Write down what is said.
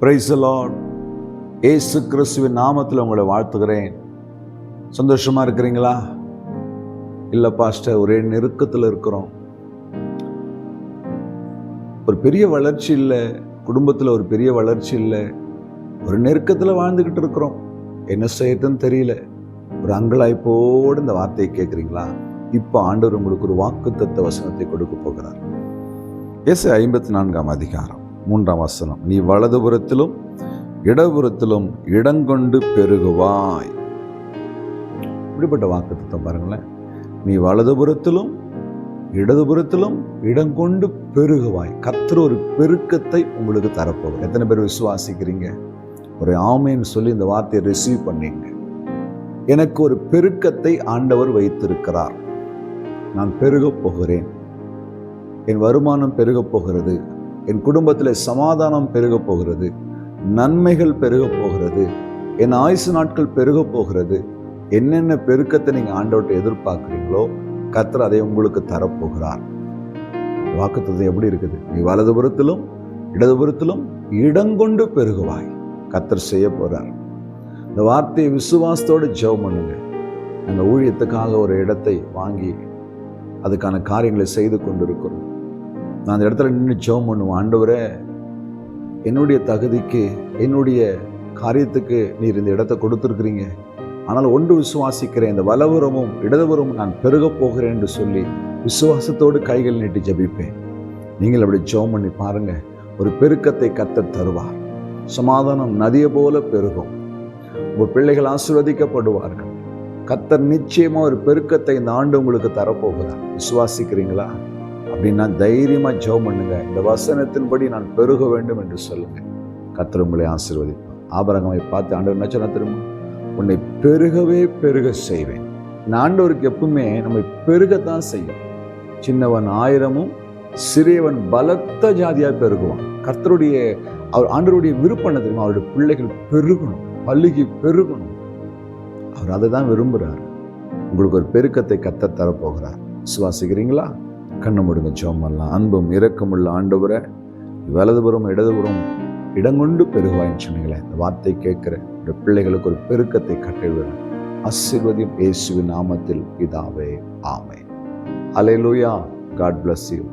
Price Lord ஏசு கிறிஸ்துவின் நாமத்தில் உங்களை வாழ்த்துகிறேன். சந்தோஷமா இருக்கிறீங்களா? இல்லை பாஸ்டர் ஒரே நெருக்கத்தில் இருக்கிறோம். ஒரு பெரிய வளர்ச்சி இல்லை. குடும்பத்தில் ஒரு பெரிய வளர்ச்சி இல்லை. ஒரு நெருக்கத்தில் வாழ்ந்துக்கிட்டு இருக்கிறோம். என்ன செய்யறதுன்னு தெரியல. ஒரு அங்கலாய்ப்போடு இந்த வார்த்தையை கேட்குறீங்களா? இப்போ ஆண்டவர் உங்களுக்கு ஒரு வாக்குத்தத்த வசனத்தை கொடுக்க போகிறார். எஸ் ஐம்பத்தி நான்காம் அதிகாரம். மூன்றாம் வசனம். நீ வலதுபுறத்திலும் இடதுபுறத்திலும் இடங்கொண்டு பெருகுவாய். இப்படிப்பட்ட வாக்குத்தம் பாருங்களேன். நீ வலதுபுறத்திலும் இடதுபுறத்திலும் இடங்கொண்டு பெருகுவாய். கர்த்தர் ஒரு பெருக்கத்தை உங்களுக்கு தரப்போகுது எத்தனை பேர் விசுவாசிக்கிறீங்க? ஒரு ஆமைன்னு சொல்லி இந்த வார்த்தையை ரிசீவ் பண்ணீங்க. எனக்கு ஒரு பெருக்கத்தை ஆண்டவர் வைத்திருக்கிறார். நான் பெருகப் போகிறேன். என் வருமானம் பெருகப் போகிறது. என் குடும்பத்தில் சமாதானம் பெருகப் போகிறது. நன்மைகள் பெருகப் போகிறது. என் ஆயுசு நாட்கள் பெருகப் போகிறது. என்னென்ன பெருக்கத்தை நீங்கள் ஆண்டவர்கிட்ட எதிர்பார்க்குறீங்களோ கத்தர் அதை உங்களுக்கு தரப்போகிறார். வாக்குத்தது எப்படி இருக்குது? நீ வலதுபுறத்திலும் இடதுபுறத்திலும் இடங்கொண்டு பெருகுவாய். கத்தர் செய்ய போகிறார் இந்த வார்த்தையை விசுவாசத்தோடு ஜெபம் பண்ணுங்க. அந்த ஊழியத்துக்காக ஒரு இடத்தை வாங்கி அதுக்கான காரியங்களை செய்து கொண்டிருக்கிறோம். நான் அந்த இடத்துல நின்று ஜெபம் பண்ணுவேன். ஆண்டவரை என்னுடைய தகுதிக்கு என்னுடைய காரியத்துக்கு நீர் இந்த இடத்தை கொடுத்துருக்குறீங்க. ஆனால் ஒன்று விசுவாசிக்கிறேன் இந்த வலவுறமும் இடதுபுறமும் நான் பெருகப் போகிறேன் என்று சொல்லி விசுவாசத்தோடு கைகள் நீட்டி ஜெபிப்பேன். நீங்கள் அப்படி ஜெபம் பண்ணி பாருங்கள் ஒரு பெருக்கத்தை கத்தத் தருவார். சமாதானம் நதியை போல பெருகும். உங்கள் பிள்ளைகள் ஆசீர்வதிக்கப்படுவார்கள். கத்தர் நிச்சயமாக ஒரு பெருக்கத்தை இந்த ஆண்டு உங்களுக்கு தரப்போகிறார். விசுவாசிக்கிறீங்களா? அப்படின்னா தைரியமா ஜெபம் பண்ணுங்க. இந்த வசனத்தின்படி நான் பெருக வேண்டும் என்று சொல்லுங்க. கத்தர் உங்களை ஆசீர்வதிப்பார். ஆபரகமை பார்த்து ஆண்டவர் என்ன சொன்னா உன்னை பெருகவே பெருக செய்வேன். இந்த ஆண்டவருக்கு எப்பவுமே நம்மை பெருகத்தான் செய்யும். சின்னவன் ஆயிரமும் சிறியவன் பலத்த ஜாதியாக பெருகுவான். கர்த்தருடைய அவர் ஆண்டருடைய விருப்பம் தெரியுமா? அவருடைய பிள்ளைகள் பெருகணும் பள்ளிக்கு பெருகணும். அவர் அதை தான் விரும்புகிறார் உங்களுக்கு ஒரு பெருக்கத்தை கத்த தரப்போகிறார். விசுவாசிக்கிறீங்களா? கண்ணை முடுங்க ஜோம் பண்ணலாம் அன்பும் இரக்கமுள்ள ஆண்டவரை வலதுபுறம் இடதுபுறம் இடங்கொண்டு பெருகுவாயின்னு சொன்னீங்களே இந்த வார்த்தை கேட்குற இந்த பிள்ளைகளுக்கு ஒரு பெருக்கத்தை கட்டிவிடுறேன் ஆசீர்வதியும் இயேசுவின் நாமத்தில் இதாவே ஆமை அலையிலூயா காட் பிளஸ் யூ